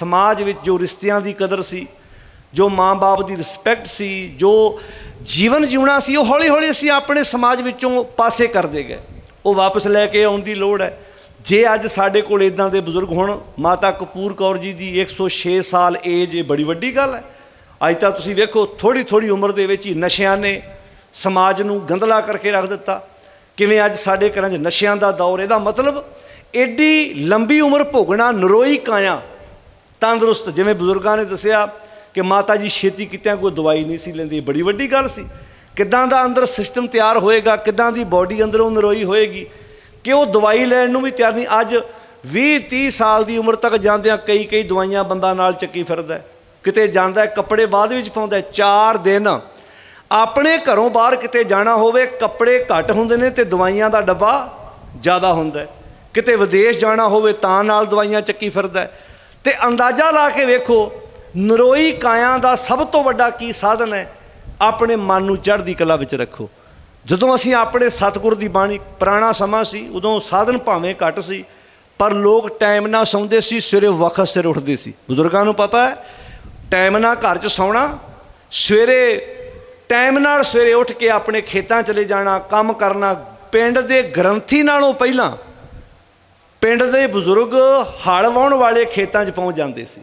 ਸਮਾਜ ਵਿੱਚ ਜੋ ਰਿਸ਼ਤਿਆਂ ਦੀ ਕਦਰ ਸੀ, ਜੋ ਮਾਂ-ਬਾਪ ਦੀ ਰਿਸਪੈਕਟ ਸੀ, ਜੋ ਜੀਵਨ ਜਿਉਣਾ ਸੀ, ਉਹ ਹੌਲੀ-ਹੌਲੀ ਅਸੀਂ ਆਪਣੇ ਸਮਾਜ ਵਿੱਚੋਂ ਪਾਸੇ ਕਰਦੇ ਗਏ। ਉਹ ਵਾਪਸ ਲੈ ਕੇ ਆਉਣ ਦੀ ਲੋੜ ਹੈ। ਜੇ ਅੱਜ ਸਾਡੇ ਕੋਲ ਇਦਾਂ ਦੇ ਬਜ਼ੁਰਗ ਹੋਣ, ਮਾਤਾ ਕਪੂਰ ਕੌਰ ਜੀ ਦੀ 106 ਸਾਲ ਏਜ ਇਹ ਬੜੀ ਵੱਡੀ ਗੱਲ ਹੈ। ਅੱਜ ਤਾਂ ਤੁਸੀਂ ਵੇਖੋ ਥੋੜੀ ਥੋੜੀ ਉਮਰ ਦੇ ਵਿੱਚ ਹੀ ਨਸ਼ਿਆਂ ਨੇ ਸਮਾਜ ਨੂੰ ਗੰਦਲਾ ਕਰਕੇ ਰੱਖ ਦਿੱਤਾ। ਕਿਵੇਂ ਅੱਜ ਸਾਡੇ ਘਰਾਂ 'ਚ ਨਸ਼ਿਆਂ ਦਾ ਦੌਰ, ਇਹਦਾ ਮਤਲਬ ਐਡੀ ਲੰਬੀ ਉਮਰ ਭੋਗਣਾ, ਨਰੋਈ ਕਾਇਆ ਤੰਦਰੁਸਤ। ਜਿਵੇਂ ਬਜ਼ੁਰਗਾਂ ਨੇ ਦੱਸਿਆ ਕਿ ਮਾਤਾ ਜੀ ਛੇਤੀ ਕਿਤਿਆਂ ਕੋਈ ਦਵਾਈ ਨਹੀਂ ਸੀ ਲੈਂਦੀ ਬੜੀ ਵੱਡੀ ਗੱਲ ਸੀ। ਕਿੱਦਾਂ ਦਾ ਅੰਦਰ ਸਿਸਟਮ ਤਿਆਰ ਹੋਏਗਾ ਕਿੱਦਾਂ ਦੀ ਬਾਡੀ ਅੰਦਰੋਂ ਨਰੋਈ ਹੋਏਗੀ ਕਿ ਉਹ ਦਵਾਈ ਲੈਣ ਨੂੰ ਵੀ ਤਿਆਰ ਨਹੀਂ। ਅੱਜ 20 30 ਸਾਲ ਦੀ ਉਮਰ ਤੱਕ ਜਾਂਦਿਆਂ ਕਈ ਕਈ ਦਵਾਈਆਂ ਬੰਦਾ ਨਾਲ ਚੱਕੀ ਫਿਰਦਾ ਕਿਤੇ ਜਾਂਦਾ ਕੱਪੜੇ ਬਾਅਦ ਵਿੱਚ ਪਾਉਂਦਾ ਹੈ, ਚਾਰ ਦਿਨ ਆਪਣੇ ਘਰੋਂ ਬਾਹਰ ਕਿਤੇ ਜਾਣਾ ਹੋਵੇ ਕੱਪੜੇ ਘੱਟ ਹੁੰਦੇ ਨੇ ਤੇ ਦਵਾਈਆਂ ਦਾ ਡੱਬਾ ਜ਼ਿਆਦਾ ਹੁੰਦਾ ਕਿਤੇ ਵਿਦੇਸ਼ ਜਾਣਾ ਹੋਵੇ ਤਾਂ ਨਾਲ ਦਵਾਈਆਂ ਚੱਕੀ ਫਿਰਦਾ ਤੇ ਅੰਦਾਜ਼ਾ ਲਾ ਕੇ ਵੇਖੋ, ਨਰੋਈ ਕਾਇਆ ਦਾ ਸਭ ਤੋਂ ਵੱਡਾ ਕੀ ਸਾਧਨ ਹੈ? ਆਪਣੇ ਮਨ ਨੂੰ ਚੜ੍ਹਦੀ ਕਲਾ ਵਿੱਚ ਰੱਖੋ। ਜਦੋਂ ਅਸੀਂ ਆਪਣੇ ਸਤਿਗੁਰ ਦੀ ਬਾਣੀ, ਪੁਰਾਣਾ ਸਮਾਂ ਸੀ, ਉਦੋਂ ਸਾਧਨ ਭਾਵੇਂ ਘੱਟ ਸੀ, ਪਰ ਲੋਕ ਟਾਈਮ ਨਾਲ ਸੌਂਦੇ ਸੀ, ਸਵੇਰੇ ਵਕਤ ਸਿਰ ਉੱਠਦੇ ਸੀ। ਬਜ਼ੁਰਗਾਂ ਨੂੰ ਪਤਾ ਹੈ, ਟਾਈਮ ਨਾਲ ਘਰ 'ਚ ਸੌਣਾ, ਸਵੇਰੇ ਟਾਈਮ ਨਾਲ ਸਵੇਰੇ ਉੱਠ ਕੇ ਆਪਣੇ ਖੇਤਾਂ ਚਲੇ ਜਾਣਾ, ਕੰਮ ਕਰਨਾ, ਪਿੰਡ ਦੇ ਗ੍ਰੰਥੀ ਨਾਲੋਂ ਪਹਿਲਾਂ ਪਿੰਡ ਦੇ ਬਜ਼ੁਰਗ ਹਲ ਵਾਹੁਣ ਵਾਲੇ ਖੇਤਾਂ 'ਚ ਪਹੁੰਚ ਜਾਂਦੇ ਸੀ।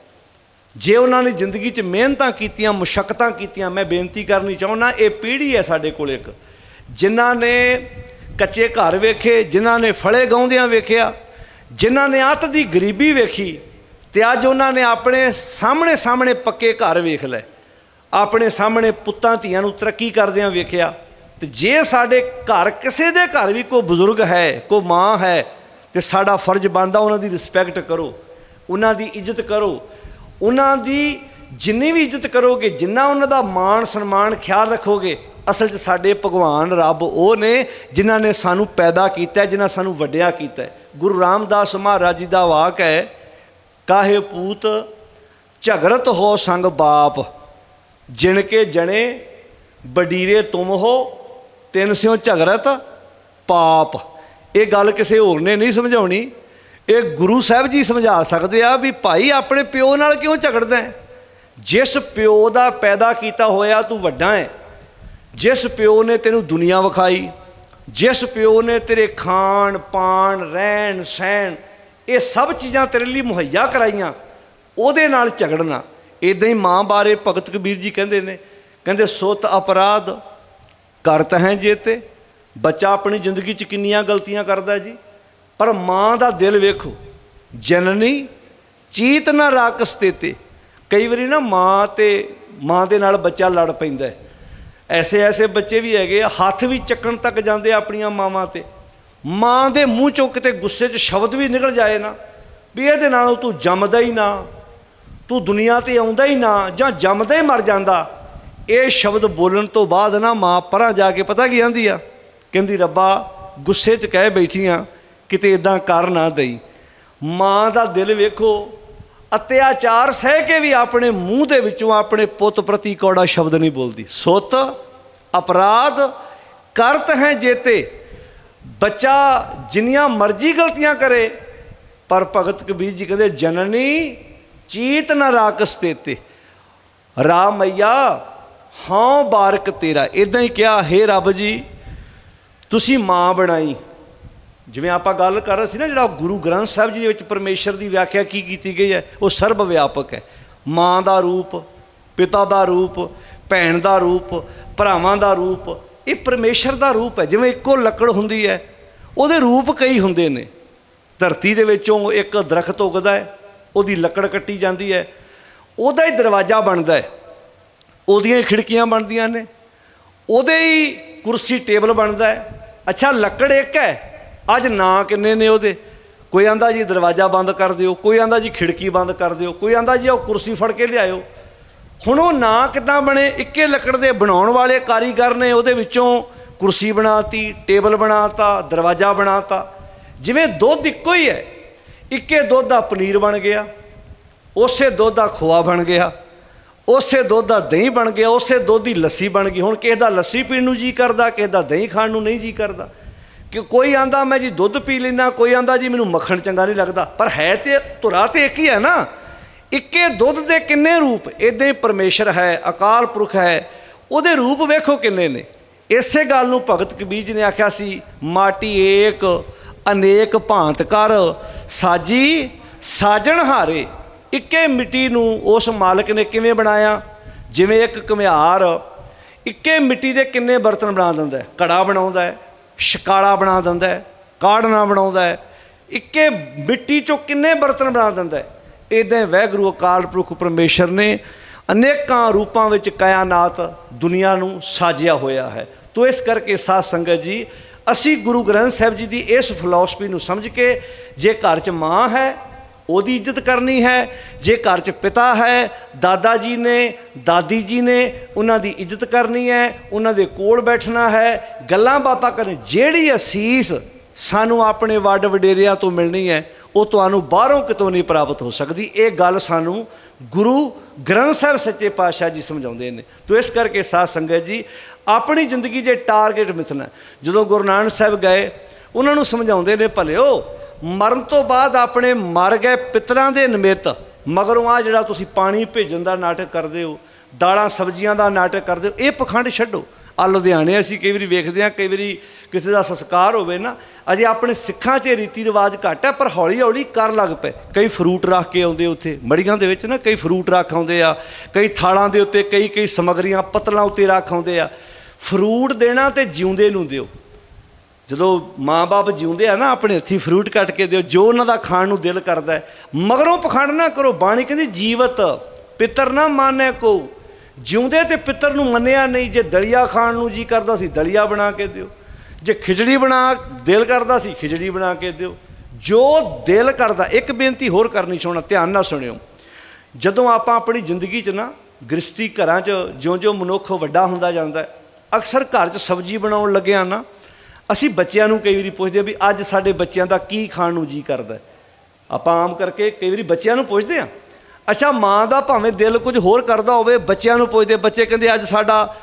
ਜੇ ਉਹਨਾਂ ਨੇ ਜ਼ਿੰਦਗੀ 'ਚ ਮਿਹਨਤਾਂ ਕੀਤੀਆਂ ਮੁਸ਼ਕਲਾਂ ਕੀਤੀਆਂ, ਮੈਂ ਬੇਨਤੀ ਕਰਨੀ ਚਾਹੁੰਦਾ, ਇਹ ਪੀੜ੍ਹੀ ਹੈ ਸਾਡੇ ਕੋਲ ਇੱਕ। ਜਿਨ੍ਹਾਂ ਨੇ ਕੱਚੇ ਘਰ ਵੇਖੇ, ਜਿਨ੍ਹਾਂ ਨੇ ਫਲੇ ਗਾਉਂਦਿਆਂ ਵੇਖਿਆ, ਜਿਨ੍ਹਾਂ ਨੇ ਅੱਤ ਦੀ ਗਰੀਬੀ ਵੇਖੀ, ਤੇ ਅੱਜ ਉਹਨਾਂ ਨੇ ਆਪਣੇ ਸਾਹਮਣੇ ਸਾਹਮਣੇ ਪੱਕੇ ਘਰ ਵੇਖ ਲਏ। ਆਪਣੇ ਸਾਹਮਣੇ ਪੁੱਤਾਂ ਧੀਆਂ ਨੂੰ ਤਰੱਕੀ ਕਰਦਿਆਂ ਵੇਖਿਆ। ਤੇ ਜੇ ਸਾਡੇ ਘਰ ਕਿਸੇ ਦੇ ਘਰ ਵੀ ਕੋਈ ਬਜ਼ੁਰਗ ਹੈ, ਕੋਈ ਮਾਂ ਹੈ ਤੇ ਸਾਡਾ ਫਰਜ਼ ਬਣਦਾ ਉਹਨਾਂ ਦੀ ਰਿਸਪੈਕਟ ਕਰੋ, ਉਹਨਾਂ ਦੀ ਇੱਜ਼ਤ ਕਰੋ। ਉਹਨਾਂ ਦੀ ਜਿੰਨੀ ਵੀ ਇੱਜ਼ਤ ਕਰੋਗੇ, ਜਿੰਨਾ ਉਹਨਾਂ ਦਾ ਮਾਣ, ਸਨਮਾਨ, ਖਿਆਲ ਰੱਖੋਗੇ, ਅਸਲ 'ਚ ਸਾਡੇ ਭਗਵਾਨ ਰੱਬ ਉਹ ਨੇ ਜਿਨ੍ਹਾਂ ਨੇ ਸਾਨੂੰ ਪੈਦਾ ਕੀਤਾ, ਜਿਨ੍ਹਾਂ ਸਾਨੂੰ ਵੱਡਿਆ ਕੀਤਾ। ਗੁਰੂ ਰਾਮਦਾਸ ਮਹਾਰਾਜ ਜੀ ਦਾ ਵਾਕ ਹੈ, ਕਾਹੇ ਪੂਤ ਝਗਰਤ ਹੋ ਸੰਗ ਬਾਪ, ਜਿਣ ਕੇ ਜਣੇ ਬਡੀਰੇ ਤੁਮ ਹੋ, ਤਿੰਨ ਸਿਓ ਝਗਰਤ ਪਾਪ। ਇਹ ਗੱਲ ਕਿਸੇ ਹੋਰ ਨੇ ਨਹੀਂ ਸਮਝਾਉਣੀ। ਇਹ ਗੁਰੂ ਸਾਹਿਬ ਜੀ ਸਮਝਾ ਸਕਦੇ ਆ ਵੀ ਭਾਈ ਆਪਣੇ ਪਿਓ ਨਾਲ ਕਿਉਂ ਝਗੜਦਾ ਹੈ? ਜਿਸ ਪਿਓ ਦਾ ਪੈਦਾ ਕੀਤਾ ਹੋਇਆ ਤੂੰ ਵੱਡਾ ਹੈ। ਜਿਸ ਪਿਓ ਨੇ ਤੈਨੂੰ ਦੁਨੀਆ ਵਿਖਾਈ, ਜਿਸ ਪਿਓ ਨੇ ਤੇਰੇ ਖਾਣ, ਪਾਣ, ਰਹਿਣ, ਸਹਿਣ, ਇਹ ਸਭ ਚੀਜ਼ਾਂ ਤੇਰੇ ਲਈ ਮੁਹੱਈਆ ਕਰਾਈਆਂ, ਉਹਦੇ ਨਾਲ ਝਗੜਨਾ। ਇਦਾਂ ਹੀ ਮਾਂ ਬਾਰੇ ਭਗਤ ਕਬੀਰ ਜੀ ਕਹਿੰਦੇ ਨੇ, ਕਹਿੰਦੇ, ਸੁੱਤ ਅਪਰਾਧ ਕਰਤ ਹੈ ਜੇ ਤੇ ਬੱਚਾ ਆਪਣੀ ਜ਼ਿੰਦਗੀ 'ਚ ਕਿੰਨੀਆਂ ਗਲਤੀਆਂ ਕਰਦਾ ਜੀ? ਪਰ ਮਾਂ ਦਾ ਦਿਲ ਵੇਖੋ, ਜਨਨੀ ਚੀਤ ਨਾ ਰਾਕਸ ਤੇ ਤੇ ਕਈ ਵਾਰੀ ਨਾ ਮਾਂ ਤੇ, ਮਾਂ ਦੇ ਨਾਲ ਬੱਚਾ ਲੜ ਪੈਂਦਾ ਐਸੇ ਐਸੇ ਬੱਚੇ ਵੀ ਹੈਗੇ ਹੱਥ ਵੀ ਚੱਕਣ ਤੱਕ ਜਾਂਦੇ ਆਪਣੀਆਂ ਮਾਵਾਂ ਤੇ। ਮਾਂ ਦੇ ਮੂੰਹ ਚੋਂ ਕਿਤੇ ਗੁੱਸੇ 'ਚ ਸ਼ਬਦ ਵੀ ਨਿਕਲ ਜਾਏ ਨਾ, ਵੀ ਇਹਦੇ ਨਾਲੋਂ ਤੂੰ ਜੰਮਦਾ ਹੀ ਨਾ, ਤੂੰ ਦੁਨੀਆ ਤੇ ਆਉਂਦਾ ਹੀ ਨਾ, ਜਾਂ ਜੰਮਦਾ ਹੀ ਮਰ ਜਾਂਦਾ। ਇਹ ਸ਼ਬਦ ਬੋਲਣ ਤੋਂ ਬਾਅਦ ਨਾ ਮਾਂ ਪਰਾਂ ਜਾ ਕੇ ਪਤਾ ਕੀ ਆਂਦੀ ਆ? ਕਹਿੰਦੀ, ਰੱਬਾ, ਗੁੱਸੇ 'ਚ ਕਹਿ ਬੈਠੀਆਂ, ਕਿਤੇ ਇਦਾਂ ਕਰ ਨਾ ਦਈ। ਮਾਂ ਦਾ ਦਿਲ ਵੇਖੋ, ਅਤਿਆਚਾਰ ਸਹਿ ਕੇ ਵੀ ਆਪਣੇ ਮੂੰਹ ਦੇ ਵਿੱਚੋਂ ਆਪਣੇ ਪੁੱਤ ਪ੍ਰਤੀ ਕੌੜਾ ਸ਼ਬਦ ਨਹੀਂ ਬੋਲਦੀ। ਸੁੱਤ, ਅਪਰਾਧ, ਕਰਤ ਹੈ ਜੇਤੇ। ਬੱਚਾ ਜਿੰਨੀਆਂ ਮਰਜ਼ੀ ਗਲਤੀਆਂ ਕਰੇ, ਪਰ ਭਗਤ ਕਬੀਰ ਜੀ ਕਹਿੰਦੇ, ਜਨਨੀ, ਚੀਤ ਨਾ ਰਾਕਸ ਤੇਤੇ ਰਾਮ ਮਈਆ ਹਾਂ ਬਾਰਕ ਤੇਰਾ। ਇਦਾਂ ਹੀ ਕਿਹਾ, ਹੇ ਰੱਬ ਜੀ ਤੁਸੀਂ ਮਾਂ ਬਣਾਈ। ਜਿਵੇਂ ਆਪਾਂ ਗੱਲ ਕਰ ਰਹੇ ਸੀ ਨਾ, ਜਿਹੜਾ ਗੁਰੂ ਗ੍ਰੰਥ ਸਾਹਿਬ ਜੀ ਦੇ ਵਿੱਚ ਪਰਮੇਸ਼ਰ ਦੀ ਵਿਆਖਿਆ ਕੀ ਕੀਤੀ ਗਈ ਹੈ, ਉਹ ਸਰਬ ਵਿਆਪਕ ਹੈ। ਮਾਂ ਦਾ ਰੂਪ, ਪਿਤਾ ਦਾ ਰੂਪ, ਭੈਣ ਦਾ ਰੂਪ, ਭਰਾਵਾਂ ਦਾ ਰੂਪ, ਇਹ ਪਰਮੇਸ਼ਰ ਦਾ ਰੂਪ ਹੈ। ਜਿਵੇਂ ਇੱਕੋ ਲੱਕੜ ਹੁੰਦੀ ਹੈ, ਉਹਦੇ ਰੂਪ ਕਈ ਹੁੰਦੇ ਨੇ। ਧਰਤੀ ਦੇ ਵਿੱਚੋਂ ਇੱਕ ਦਰਖਤ ਉੱਗਦਾ ਹੈ, ਉਹਦੀ ਲੱਕੜ ਕੱਟੀ ਜਾਂਦੀ ਹੈ, ਉਹਦਾ ਹੀ ਦਰਵਾਜ਼ਾ ਬਣਦਾ ਹੈ। ਉਹਦੀਆਂ ਹੀ ਖਿੜਕੀਆਂ ਬਣਦੀਆਂ ਨੇ, ਉਹਦੇ ਹੀ ਕੁਰਸੀ ਟੇਬਲ ਬਣਦਾ ਹੈ ਅੱਛਾ, ਲੱਕੜ ਇੱਕ ਹੈ। ਅੱਜ ਨਾਂ ਕਿੰਨੇ ਨੇ ਉਹਦੇ? ਕੋਈ ਆਂਦਾ ਜੀ ਦਰਵਾਜ਼ਾ ਬੰਦ ਕਰ ਦਿਓ, ਕੋਈ ਆਂਦਾ ਜੀ ਖਿੜਕੀ ਬੰਦ ਕਰ ਦਿਓ, ਕੋਈ ਆਂਦਾ ਜੀ ਉਹ ਕੁਰਸੀ ਫੜ ਕੇ ਲਿਆਇਓ। ਹੁਣ ਉਹ ਨਾਂ ਕਿੱਦਾਂ ਬਣੇ? ਇੱਕੇ ਲੱਕੜ ਦੇ ਬਣਾਉਣ ਵਾਲੇ ਕਾਰੀਗਰ ਨੇ ਉਹਦੇ ਵਿੱਚੋਂ ਕੁਰਸੀ ਬਣਾਤੀ, ਟੇਬਲ ਬਣਾਤਾ, ਦਰਵਾਜ਼ਾ ਬਣਾਤਾ। ਜਿਵੇਂ ਦੁੱਧ ਇੱਕੋ ਹੀ ਹੈ। ਇੱਕੇ ਦੁੱਧ ਦਾ ਪਨੀਰ ਬਣ ਗਿਆ, ਉਸੇ ਦੁੱਧ ਦਾ ਖੋਆ ਬਣ ਗਿਆ। ਉਸੇ ਦੁੱਧ ਦਾ ਦਹੀਂ ਬਣ ਗਿਆ, ਉਸੇ ਦੁੱਧ ਦੀ ਲੱਸੀ ਬਣ ਗਈ। ਹੁਣ ਕਿਸੇ ਦਾ ਲੱਸੀ ਪੀਣ ਨੂੰ ਜੀ ਕਰਦਾ, ਕਿਸੇ ਦਾ ਦਹੀਂ ਖਾਣ ਨੂੰ ਨਹੀਂ ਜੀ ਕਰਦਾ। ਕਿ ਕੋਈ ਆਂਦਾ, ਮੈਂ ਜੀ ਦੁੱਧ ਪੀ ਲੈਣਾ ਕੋਈ ਆਂਦਾ, ਜੀ ਮੈਨੂੰ ਮੱਖਣ ਚੰਗਾ ਨਹੀਂ ਲੱਗਦਾ। ਪਰ ਹੈ ਤੇ ਧੁਰਾ ਤੇ ਇੱਕ ਹੀ ਹੈ ਨਾ। ਇੱਕੇ ਦੁੱਧ ਦੇ ਕਿੰਨੇ ਰੂਪ? ਇਦਾਂ ਹੀ ਪਰਮੇਸ਼ਰ ਹੈ, ਅਕਾਲ ਪੁਰਖ ਹੈ। ਉਹਦੇ ਰੂਪ ਵੇਖੋ ਕਿੰਨੇ ਨੇ। ਇਸੇ ਗੱਲ ਨੂੰ ਭਗਤ ਕਬੀਰ ਜੀ ਨੇ ਆਖਿਆ ਸੀ, ਮਾਟੀ ਏਕ, ਅਨੇਕ ਭਾਂਤ ਕਰ, ਸਾਜੀ ਸਾਜਣ ਹਾਰੇ। ਇੱਕੇ ਮਿੱਟੀ ਨੂੰ ਉਸ ਮਾਲਕ ਨੇ ਕਿਵੇਂ ਬਣਾਇਆ? ਜਿਵੇਂ ਇੱਕ ਘੁਮਿਆਰ ਇੱਕੇ ਮਿੱਟੀ ਦੇ ਕਿੰਨੇ ਬਰਤਨ ਬਣਾ ਦਿੰਦਾ ਹੈ? ਘੜਾ ਬਣਾਉਂਦਾ ਹੈ ਸ਼ਕਾਲਾ ਬਣਾ ਦਿੰਦਾ ਹੈ, ਕਾੜਨਾ ਬਣਾਉਂਦਾ ਹੈ। ਇੱਕੇ ਮਿੱਟੀ ਚੋਂ ਕਿੰਨੇ ਬਰਤਨ ਬਣਾ ਦਿੰਦਾ ਹੈ? ਇਦਾਂ ਵੈਗਰੂ ਅਕਾਲ ਪੁਰਖ ਪਰਮੇਸ਼ਰ ਨੇ ਅਨੇਕਾਂ ਰੂਪਾਂ ਵਿੱਚ ਕਾਇਨਾਤ ਦੁਨੀਆ ਨੂੰ ਸਾਜਿਆ ਹੋਇਆ ਹੈ। ਤੋ ਇਸ ਕਰਕੇ ਸਾਧ ਸੰਗਤ ਜੀ, ਅਸੀਂ ਗੁਰੂ ਗ੍ਰੰਥ ਸਾਹਿਬ ਜੀ ਦੀ ਇਸ ਫਿਲਾਸਫੀ ਨੂੰ ਸਮਝ ਕੇ ਜੇ ਘਰ 'ਚ ਮਾਂ ਹੈ ਉਹਦੀ ਇੱਜ਼ਤ ਕਰਨੀ ਹੈ। ਜੇ ਘਰ 'ਚ ਪਿਤਾ ਹੈ, ਦਾਦਾ ਜੀ ਨੇ, ਦਾਦੀ ਜੀ ਨੇ ਉਹਨਾਂ ਦੀ ਇੱਜ਼ਤ ਕਰਨੀ ਹੈ, ਉਹਨਾਂ ਦੇ ਕੋਲ ਬੈਠਣਾ ਹੈ, ਗੱਲਾਂ ਬਾਤਾਂ ਕਰਨੀ। ਜਿਹੜੀ ਅਸੀਸ ਸਾਨੂੰ ਆਪਣੇ ਵੱਡ ਵਡੇਰਿਆਂ ਤੋਂ ਮਿਲਣੀ ਹੈ, ਉਹ ਤੁਹਾਨੂੰ ਬਾਹਰੋਂ ਕਿਤੋਂ ਨਹੀਂ ਪ੍ਰਾਪਤ ਹੋ ਸਕਦੀ। ਇਹ ਗੱਲ ਸਾਨੂੰ ਗੁਰੂ ਗ੍ਰੰਥ ਸਾਹਿਬ ਸੱਚੇ ਪਾਤਸ਼ਾਹ ਜੀ ਸਮਝਾਉਂਦੇ ਨੇ। ਤੋ ਇਸ ਕਰਕੇ ਸਾਧ ਸੰਗਤ ਜੀ, ਆਪਣੀ ਜ਼ਿੰਦਗੀ ਜੇ ਟਾਰਗੇਟ ਮਿਥਣਾ। ਜਦੋਂ ਗੁਰੂ ਨਾਨਕ ਸਾਹਿਬ ਗਏ, ਉਹਨਾਂ ਨੂੰ ਸਮਝਾਉਂਦੇ ਨੇ, ਭਲਿਓ ਮਰਨ ਤੋਂ ਬਾਅਦ ਆਪਣੇ ਮਰ ਗਏ ਪਿਤਰਾਂ ਦੇ ਨਿਮਿਤ, ਮਗਰੋਂ ਆ ਜਿਹੜਾ ਤੁਸੀਂ ਪਾਣੀ ਭੇਜਣ ਦਾ ਨਾਟਕ ਕਰਦੇ ਹੋ, ਦਾਲਾਂ ਸਬਜ਼ੀਆਂ ਦਾ ਨਾਟਕ ਕਰਦੇ ਹੋ, ਇਹ ਪਖੰਡ ਛੱਡੋ। ਆ ਲੁਧਿਆਣੇ ਅਸੀਂ ਕਈ ਵਾਰੀ ਵੇਖਦੇ ਹਾਂ, ਕਈ ਵਾਰੀ ਕਿਸੇ ਦਾ ਸੰਸਕਾਰ ਹੋਵੇ ਨਾ, ਅਜੇ ਆਪਣੇ ਸਿੱਖਾਂ 'ਚ ਇਹ ਰੀਤੀ ਰਿਵਾਜ ਘੱਟ ਹੈ, ਪਰ ਹੌਲੀ ਹੌਲੀ ਕਰ ਲੱਗ ਪਏ। ਕਈ ਫਰੂਟ ਰੱਖ ਕੇ ਆਉਂਦੇ ਉੱਥੇ, ਮੜੀਆਂ ਦੇ ਵਿੱਚ ਨਾ ਕਈ ਫਰੂਟ ਰੱਖ ਆਉਂਦੇ ਆ, ਕਈ ਥਾਲਾਂ ਦੇ ਉੱਤੇ ਕਈ ਕਈ ਸਮਗਰੀਆਂ, ਪਤਲਾਂ ਉੱਤੇ ਰੱਖ ਆਉਂਦੇ ਆ। ਫਰੂਟ ਦੇਣਾ ਤੇ ਜਿਉਂਦੇ ਨੂੰ ਦਿਓ। ਜਦੋਂ ਮਾਂ-ਬਾਪ ਜਿਉਂਦੇ ਆ ਨਾ ਆਪਣੇ ਹੱਥੀ ਫਰੂਟ ਕੱਟ ਕੇ ਦਿਓ, ਜੋ ਉਹਨਾਂ ਦਾ ਖਾਣ ਨੂੰ ਦਿਲ ਕਰਦਾ ਮਗਰੋਂ ਪਖੰਡ ਨਾ ਕਰੋ, ਬਾਣੀ ਕਹਿੰਦੀ ਜੀਵਤ, ਪਿੱਤਰ ਨਾ ਮਾਨੈ ਕੋ। ਜਿਉਂਦੇ ਤੇ ਪਿੱਤਰ ਨੂੰ ਮੰਨਿਆ ਨਹੀਂ, ਜੇ ਦਲੀਆ ਖਾਣ ਨੂੰ ਜੀ ਕਰਦਾ ਸੀ, ਦਲੀਆ ਬਣਾ ਕੇ ਦਿਓ। ਜੇ ਖਿਚੜੀ ਬਣਾ, ਦਿਲ ਕਰਦਾ ਸੀ, ਖਿਚੜੀ ਬਣਾ ਕੇ ਦਿਓ। ਜੋ ਦਿਲ ਕਰਦਾ, ਇੱਕ ਬੇਨਤੀ ਹੋਰ ਕਰਨੀ ਚਾਹਣਾ ਧਿਆਨ ਨਾਲ ਸੁਣਿਓ। ਜਦੋਂ ਆਪਾਂ ਆਪਣੀ ਜ਼ਿੰਦਗੀ 'ਚ ਨਾ ਗ੍ਰਸਤੀ ਘਰਾਂ 'ਚ ਜਿਉਂ-ਜਿਉਂ ਮਨੁੱਖ ਵੱਡਾ ਹੁੰਦਾ ਜਾਂਦਾ ਅਕਸਰ ਘਰ 'ਚ ਸਬਜ਼ੀ ਬਣਾਉਣ ਲੱਗਿਆ ਨਾ ਅਸੀਂ ਬੱਚਿਆਂ ਨੂੰ ਕਈ ਵਾਰੀ ਪੁੱਛਦੇ ਆ ਵੀ ਅੱਜ ਸਾਡੇ ਬੱਚਿਆਂ ਦਾ ਕੀ ਖਾਣ ਨੂੰ ਜੀ ਕਰਦਾ ਆਪਾਂ ਆਮ ਕਰਕੇ ਕਈ ਵਾਰੀ ਬੱਚਿਆਂ ਨੂੰ ਪੁੱਛਦੇ ਆ ਅੱਛਾ, ਮਾਂ ਦਾ ਭਾਵੇਂ ਦਿਲ ਕੁਝ ਹੋਰ ਕਰਦਾ ਹੋਵੇ, ਬੱਚਿਆਂ ਨੂੰ ਪੁੱਛਦੇ ਬੱਚੇ ਕਹਿੰਦੇ ਅੱਜ ਸਾਡਾ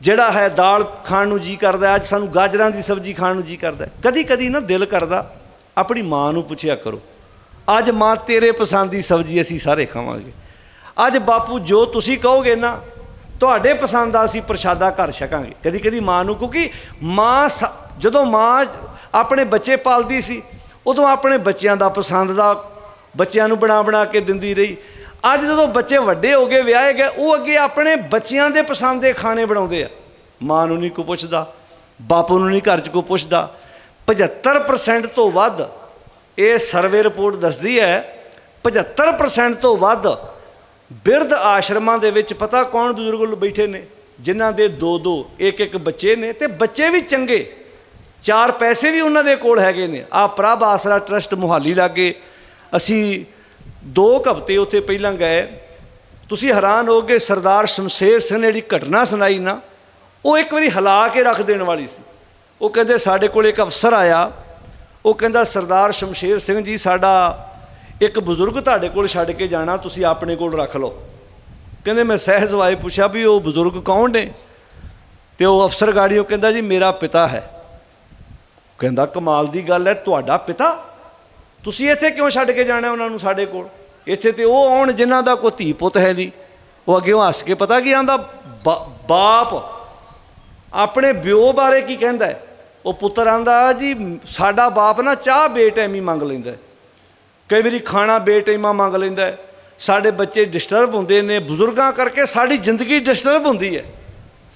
ਜਿਹੜਾ ਹੈ ਦਾਲ ਖਾਣ ਨੂੰ ਜੀ ਕਰਦਾ ਅੱਜ ਸਾਨੂੰ ਗਾਜਰਾਂ ਦੀ ਸਬਜ਼ੀ ਖਾਣ ਨੂੰ ਜੀ ਕਰਦਾ ਕਦੀ ਕਦੀ ਨਾ ਦਿਲ ਕਰਦਾ, ਆਪਣੀ ਮਾਂ ਨੂੰ ਪੁੱਛਿਆ ਕਰੋ, ਅੱਜ ਮਾਂ ਤੇਰੇ ਪਸੰਦ ਦੀ ਸਬਜ਼ੀ ਅਸੀਂ ਸਾਰੇ ਖਾਵਾਂਗੇ। ਅੱਜ ਬਾਪੂ ਜੋ ਤੁਸੀਂ ਕਹੋਗੇ ਨਾ ਤੁਹਾਡੇ ਪਸੰਦ ਦਾ ਅਸੀਂ ਪ੍ਰਸ਼ਾਦਾ ਘਰ ਛਕਾਂਗੇ। ਕਦੀ ਕਦੀ ਮਾਂ ਨੂੰ, ਕਿਉਂਕਿ ਮਾਂ ਸ- ਜਦੋਂ ਮਾਂ ਆਪਣੇ ਬੱਚੇ ਪਾਲਦੀ ਸੀ, ਉਦੋਂ ਆਪਣੇ ਬੱਚਿਆਂ ਦਾ ਪਸੰਦ ਦਾ ਬੱਚਿਆਂ ਨੂੰ ਬਣਾ ਬਣਾ ਕੇ ਦਿੰਦੀ ਰਹੀ। ਅੱਜ ਜਦੋਂ ਬੱਚੇ ਵੱਡੇ ਹੋ ਗਏ, ਵਿਆਹੇ ਗਏ, ਉਹ ਅੱਗੇ ਆਪਣੇ ਬੱਚਿਆਂ ਦੇ ਪਸੰਦ ਦੇ ਖਾਣੇ ਬਣਾਉਂਦੇ ਆ। ਮਾਂ ਨੂੰ ਨਹੀਂ ਕੋ ਪੁੱਛਦਾ, ਬਾਪੂ ਨੂੰ ਨਹੀਂ ਘਰ 'ਚ ਕੋ ਪੁੱਛਦਾ। 75% ਤੋਂ ਵੱਧ ਇਹ ਸਰਵੇ ਰਿਪੋਰਟ ਦੱਸਦੀ ਹੈ 75% ਤੋਂ ਵੱਧ ਬਿਰਧ ਆਸ਼ਰਮਾਂ ਦੇ ਵਿੱਚ ਪਤਾ ਕੌਣ ਬਜ਼ੁਰਗ ਬੈਠੇ ਨੇ? ਜਿਨ੍ਹਾਂ ਦੇ ਦੋ ਦੋ, ਇੱਕ ਇੱਕ ਬੱਚੇ ਨੇ ਤੇ ਬੱਚੇ ਵੀ ਚੰਗੇ। ਚਾਰ ਪੈਸੇ ਵੀ ਉਹਨਾਂ ਦੇ ਕੋਲ ਹੈਗੇ ਨੇ। ਆ ਪ੍ਰਭ ਆਸਰਾ ਟਰਸਟ ਮੁਹਾਲੀ ਲਾਗੇ। ਅਸੀਂ ਦੋ ਕੁ ਹਫ਼ਤੇ ਉੱਥੇ ਪਹਿਲਾਂ ਗਏ। ਤੁਸੀਂ ਹੈਰਾਨ ਹੋਗੇ ਸਰਦਾਰ ਸ਼ਮਸ਼ੇਰ ਸਿੰਘ ਨੇ ਜਿਹੜੀ ਘਟਨਾ ਸੁਣਾਈ ਨਾ, ਉਹ ਇੱਕ ਵਾਰੀ ਹਿਲਾ ਕੇ ਰੱਖ ਦੇਣ ਵਾਲੀ ਸੀ। ਉਹ ਕਹਿੰਦੇ, ਸਾਡੇ ਕੋਲ ਇੱਕ ਅਫਸਰ ਆਇਆ। ਉਹ ਕਹਿੰਦਾ, ਸਰਦਾਰ ਸ਼ਮਸ਼ੇਰ ਸਿੰਘ ਜੀ, ਸਾਡਾ ਇੱਕ ਬਜ਼ੁਰਗ ਤੁਹਾਡੇ ਕੋਲ ਛੱਡ ਕੇ ਜਾਣਾ, ਤੁਸੀਂ ਆਪਣੇ ਕੋਲ ਰੱਖ ਲਓ। ਕਹਿੰਦੇ ਮੈਂ ਸਹਿਜ ਵਾਏ ਪੁੱਛਿਆ ਵੀ ਉਹ ਬਜ਼ੁਰਗ ਕੌਣ ਨੇ? ਤੇ ਉਹ ਅਫਸਰ ਗਾੜੀ ਉਹ ਕਹਿੰਦਾ ਜੀ, ਮੇਰਾ ਪਿਤਾ ਹੈ। ਕਹਿੰਦਾ, ਕਮਾਲ ਦੀ ਗੱਲ ਹੈ, ਤੁਹਾਡਾ ਪਿਤਾ? ਤੁਸੀਂ ਇੱਥੇ ਕਿਉਂ ਛੱਡ ਕੇ ਜਾਣਾ ਉਹਨਾਂ ਨੂੰ ਸਾਡੇ ਕੋਲ? ਇੱਥੇ ਤੇ ਉਹ ਆਉਣ, ਜਿਨ੍ਹਾਂ ਦਾ ਕੋਈ ਧੀ ਪੁੱਤ ਹੈ ਨਹੀਂ। ਉਹ ਅੱਗੇ ਹੱਸ ਕੇ ਪਤਾ ਕੀ ਆਂਦਾ? ਬਾਪ। ਆਪਣੇ ਬਿਓ ਬਾਰੇ ਕੀ ਕਹਿੰਦਾ ਉਹ ਪੁੱਤਰ ਆਂਦਾ, ਜੀ, ਸਾਡਾ ਬਾਪ ਨਾ ਚਾਹ ਬੇਟੈਮੀ ਮੰਗ ਲੈਂਦਾ ਕਈ ਵਾਰੀ ਖਾਣਾ ਬੇਟਾਈਮਾ ਮੰਗ ਲੈਂਦਾ ਸਾਡੇ ਬੱਚੇ ਡਿਸਟਰਬ ਹੁੰਦੇ ਨੇ, ਬਜ਼ੁਰਗਾਂ ਕਰਕੇ ਸਾਡੀ ਜ਼ਿੰਦਗੀ ਡਿਸਟਰਬ ਹੁੰਦੀ ਹੈ।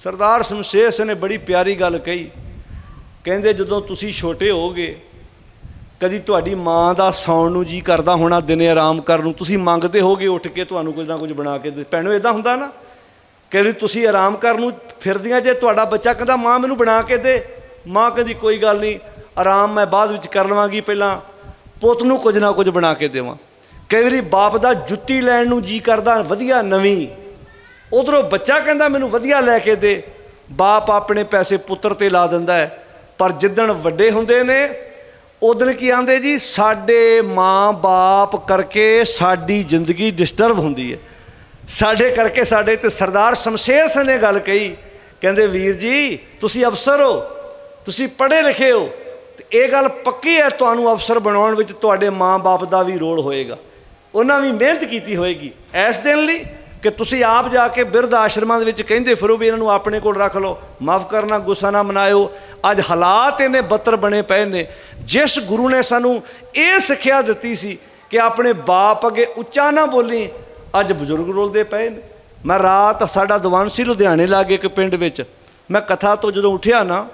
ਸਰਦਾਰ ਸ਼ਮਸ਼ੇਰ ਸਿੰਘ ਨੇ ਬੜੀ ਪਿਆਰੀ ਗੱਲ ਕਹੀ। ਕਹਿੰਦੇ, ਜਦੋਂ ਤੁਸੀਂ ਛੋਟੇ ਹੋਗੇ ਕਦੀ ਤੁਹਾਡੀ ਮਾਂ ਦਾ ਸੌਣ ਨੂੰ ਜੀ ਕਰਦਾ ਹੋਣਾ, ਦਿਨੇ ਆਰਾਮ ਕਰਨ ਨੂੰ, ਤੁਸੀਂ ਮੰਗਦੇ ਹੋਗੇ ਉੱਠ ਕੇ ਤੁਹਾਨੂੰ ਕੁਝ ਨਾ ਕੁਝ ਬਣਾ ਕੇ ਦੇ ਭੈਣੋ ਇਦਾਂ ਹੁੰਦਾ ਨਾ। ਕਈ ਵਾਰੀ ਤੁਸੀਂ ਆਰਾਮ ਕਰਨ ਨੂੰ ਫਿਰਦੀਆਂ ਜੇ, ਤੁਹਾਡਾ ਬੱਚਾ ਕਹਿੰਦਾ, ਮਾਂ, ਮੈਨੂੰ ਬਣਾ ਕੇ ਦੇ। ਮਾਂ ਕਹਿੰਦੀ, ਕੋਈ ਗੱਲ ਨਹੀਂ, ਆਰਾਮ ਮੈਂ ਬਾਅਦ ਵਿੱਚ ਕਰ ਲਵਾਂਗੀ ਪਹਿਲਾਂ ਪੁੱਤ ਨੂੰ ਕੁਝ ਨਾ ਕੁਝ ਬਣਾ ਕੇ ਦੇਵਾਂ। ਕਈ ਵਾਰੀ ਬਾਪ ਦਾ ਜੁੱਤੀ ਲੈਣ ਨੂੰ ਜੀ ਕਰਦਾ, ਵਧੀਆ ਨਵੀਂ। ਉਧਰੋਂ ਬੱਚਾ ਕਹਿੰਦਾ, ਮੈਨੂੰ ਵਧੀਆ ਲੈ ਕੇ ਦੇ। ਬਾਪ ਆਪਣੇ ਪੈਸੇ ਪੁੱਤਰ ਤੇ ਲਾ ਦਿੰਦਾ ਹੈ। ਪਰ ਜਿੱਦਣ ਵੱਡੇ ਹੁੰਦੇ ਨੇ ਉਦਣ ਕੀ ਆਂਦੇ ਜੀ? ਸਾਡੇ ਮਾਂ-ਬਾਪ ਕਰਕੇ ਸਾਡੀ ਜ਼ਿੰਦਗੀ ਡਿਸਟਰਬ ਹੁੰਦੀ ਹੈ। ਸਾਡੇ ਕਰਕੇ ਸਾਡੇ ਤੇ ਸਰਦਾਰ ਸ਼ਮਸ਼ੇਰ ਸਿੰਘ ਨੇ ਗੱਲ ਕਹੀ। ਕਹਿੰਦੇ, ਵੀਰ ਜੀ, ਤੁਸੀਂ ਅਫਸਰ ਹੋ, ਤੁਸੀਂ ਪੜ੍ਹੇ ਲਿਖੇ ਹੋ ਇਹ ਗੱਲ ਪੱਕੀ ਹੈ, ਤੁਹਾਨੂੰ ਅਫਸਰ ਬਣਾਉਣ ਵਿੱਚ ਤੁਹਾਡੇ ਮਾਂ-ਬਾਪ ਦਾ ਵੀ ਰੋਲ ਹੋਏਗਾ। ਉਹਨਾਂ ਵੀ ਮਿਹਨਤ ਕੀਤੀ ਹੋਏਗੀ। ਇਸ ਦਿਨ ਲਈ ਕਿ ਤੁਸੀਂ ਆਪ ਜਾ ਕੇ ਬਿਰਧ ਆਸ਼ਰਮਾਂ ਦੇ ਵਿੱਚ ਕਹਿੰਦੇ ਫਿਰੋ ਵੀ ਇਹਨਾਂ ਨੂੰ ਆਪਣੇ ਕੋਲ ਰੱਖ ਲਓ, ਮਾਫ ਕਰਨਾ, ਗੁੱਸਾ ਨਾ ਮਨਾਇਓ। ਅੱਜ ਹਾਲਾਤ ਇਹਨੇ ਬੱਤਰ ਬਣੇ ਪਏ ਨੇ। ਜਿਸ ਗੁਰੂ ਨੇ ਸਾਨੂੰ ਇਹ ਸਿੱਖਿਆ ਦਿੱਤੀ ਸੀ ਕਿ ਆਪਣੇ ਬਾਪ ਅੱਗੇ ਉੱਚਾ ਨਾ ਬੋਲੀ, ਅੱਜ ਬਜ਼ੁਰਗ ਰੋਲਦੇ ਪਏ ਨੇ। ਮੈਂ ਰਾਤ ਸਾਡਾ ਦੀਵਾਨ ਸੀ ਲੁਧਿਆਣੇ ਲਾਗੇ ਇੱਕ ਪਿੰਡ ਵਿੱਚ। ਮੈਂ ਕਥਾ ਤੋਂ ਜਦੋਂ ਉੱਠਿਆ ਨਾ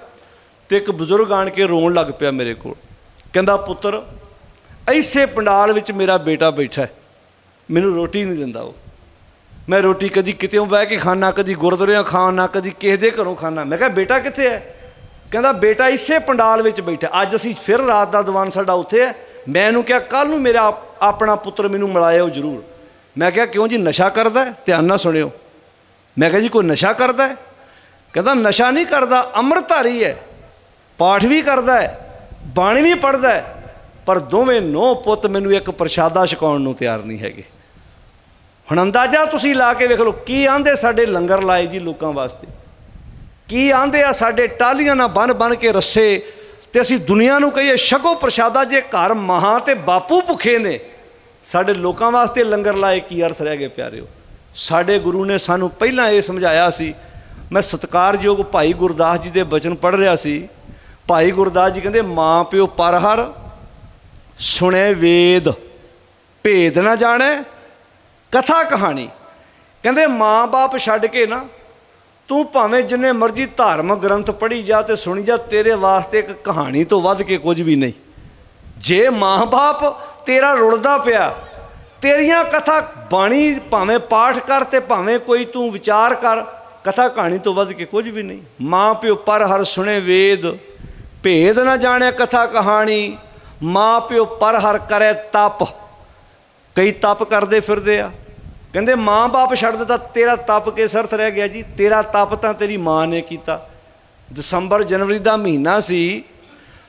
ਤੇ ਇੱਕ ਬਜ਼ੁਰਗ ਆਣ ਕੇ ਰੋਣ ਲੱਗ ਪਿਆ ਮੇਰੇ ਕੋਲ। ਕਹਿੰਦਾ, ਪੁੱਤਰ, ਐਸੇ ਪੰਡਾਲ ਵਿੱਚ ਮੇਰਾ ਬੇਟਾ ਬੈਠਾ ਹੈ। ਮੈਨੂੰ ਰੋਟੀ ਨਹੀਂ ਦਿੰਦਾ ਉਹ। ਮੈਂ ਰੋਟੀ ਕਦੀ ਕਿਤੇੋਂ ਬਹਿ ਕੇ ਖਾਣਾ ਕਦੀ ਗੁਰਦੁਆਰਿਆਂ ਖਾਣਾ ਕਦੀ ਕਿਸੇ ਦੇ ਘਰੋਂ ਖਾਣਾ ਮੈਂ ਕਿਹਾ, ਬੇਟਾ ਕਿੱਥੇ ਹੈ? ਕਹਿੰਦਾ, ਬੇਟਾ ਇਸੇ ਪੰਡਾਲ ਵਿੱਚ ਬੈਠਾ ਅੱਜ ਅਸੀਂ ਫਿਰ ਰਾਤ ਦਾ ਦੀਵਾਨ ਸਾਡਾ ਉੱਥੇ ਹੈ। ਮੈਂ ਇਹਨੂੰ ਕਿਹਾ ਕੱਲ ਨੂੰ ਮੇਰਾ ਆਪ- ਆਪਣਾ ਪੁੱਤਰ ਮੈਨੂੰ ਮਿਲਾਇਓ ਜ਼ਰੂਰ। ਮੈਂ ਕਿਹਾ, ਕਿਉਂ ਜੀ, ਨਸ਼ਾ ਕਰਦਾ ਧਿਆਨ ਨਾਲ ਸੁਣਿਓ। ਮੈਂ ਕਿਹਾ, ਜੀ, ਕੋਈ ਨਸ਼ਾ ਕਰਦਾ ਹੈ? ਕਹਿੰਦਾ, ਨਸ਼ਾ ਨਹੀਂ ਕਰਦਾ, ਅੰਮ੍ਰਿਤਧਾਰੀ ਹੈ। ਪਾਠ ਵੀ ਕਰਦਾ ਹੈ, ਬਾਣੀ ਵੀ ਪੜ੍ਹਦਾ ਹੈ, ਪਰ ਦੋਵੇਂ ਨੋ ਪੁੱਤ ਮੈਨੂੰ ਇੱਕ ਪ੍ਰਸ਼ਾਦਾ ਛਕਾਉਣ ਨੂੰ ਤਿਆਰ ਨਹੀਂ ਹੈਗੇ। ਹੁਣ ਅੰਦਾਜ਼ਾ ਤੁਸੀਂ ਲਾ ਕੇ ਵੇਖ ਲਓ, ਕੀ ਆਂਦੇ ਸਾਡੇ ਲੰਗਰ ਲਾਏ ਜੀ ਲੋਕਾਂ ਵਾਸਤੇ? ਕੀ ਆਂਦੇ ਆ ਸਾਡੇ ਟਾਲੀਆਂ ਨਾਲ ਬਨ ਬਨ ਕੇ ਰੱਸੇ? ਤੇ ਅਸੀਂ ਦੁਨੀਆ ਨੂੰ ਕਹੀਏ, ਛਕੋ ਪ੍ਰਸ਼ਾਦਾ, ਜੇ ਘਰ ਮਹਾਂ ਤੇ ਬਾਪੂ ਭੁੱਖੇ ਨੇ। ਸਾਡੇ ਲੋਕਾਂ ਵਾਸਤੇ ਲੰਗਰ ਲਾਏ ਕੀ ਅਰਥ ਰਹਿ ਗਏ ਪਿਆਰਿਓ? ਸਾਡੇ ਗੁਰੂ ਨੇ ਸਾਨੂੰ ਪਹਿਲਾਂ ਇਹ ਸਮਝਾਇਆ ਸੀ, ਮੈਂ ਸਤਿਕਾਰਯੋਗ ਭਾਈ ਗੁਰਦਾਸ ਜੀ ਦੇ ਬਚਨ ਪੜ੍ਹ ਰਿਹਾ ਸੀ ਭਾਈ ਗੁਰਦਾਸ ਜੀ ਕਹਿੰਦੇ, ਮਾਂ ਪਿਓ ਪਰਹਰ ਸੁਣੇ ਵੇਦ, ਭੇਦ ਨਾ ਜਾਣੈ, ਕਥਾ ਕਹਾਣੀ। ਕਹਿੰਦੇ, ਮਾਂ-ਬਾਪ ਛੱਡ ਕੇ ਨਾ, ਤੂੰ ਭਾਵੇਂ ਜਿੰਨੇ ਮਰਜ਼ੀ ਧਾਰਮਿਕ ਗ੍ਰੰਥ ਪੜ੍ਹੀ ਜਾ ਤੇ ਸੁਣੀ ਜਾ, ਤੇਰੇ ਵਾਸਤੇ ਇੱਕ ਕਹਾਣੀ ਤੋਂ ਵੱਧ ਕੇ ਕੁਝ ਵੀ ਨਹੀਂ। ਜੇ ਮਾਂ-ਬਾਪ ਤੇਰਾ ਰੁਲਦਾ ਪਿਆ, ਤੇਰੀਆਂ ਕਥਾ ਬਾਣੀ ਭਾਵੇਂ ਪਾਠ ਕਰ ਤੇ ਭਾਵੇਂ ਕੋਈ ਤੂੰ ਵਿਚਾਰ ਕਰ, ਕਥਾ ਕਹਾਣੀ ਤੋਂ ਵੱਧ ਕੇ ਕੁਝ ਵੀ ਨਹੀਂ। ਮਾਂ ਪਿਓ ਪਰ ਹਰ ਸੁਣੇ ਵੇਦ ਭੇਦ ਨਾ ਜਾਣਿਆ ਕਥਾ ਕਹਾਣੀ, ਮਾਂ ਪਿਓ ਪਰ ਹਰ ਕਰੇ ਤਪ। ਕਈ ਤਪ ਕਰਦੇ ਫਿਰਦੇ ਆ। ਕਹਿੰਦੇ ਮਾਂ-ਬਾਪ ਛੱਡ ਦਿੱਤਾ, ਤੇਰਾ ਤਪ ਕੇ ਸਰਥ ਰਹਿ ਗਿਆ ਜੀ। ਤੇਰਾ ਤਪ ਤਾਂ ਤੇਰੀ ਮਾਂ ਨੇ ਕੀਤਾ। ਦਸੰਬਰ ਜਨਵਰੀ ਦਾ ਮਹੀਨਾ ਸੀ,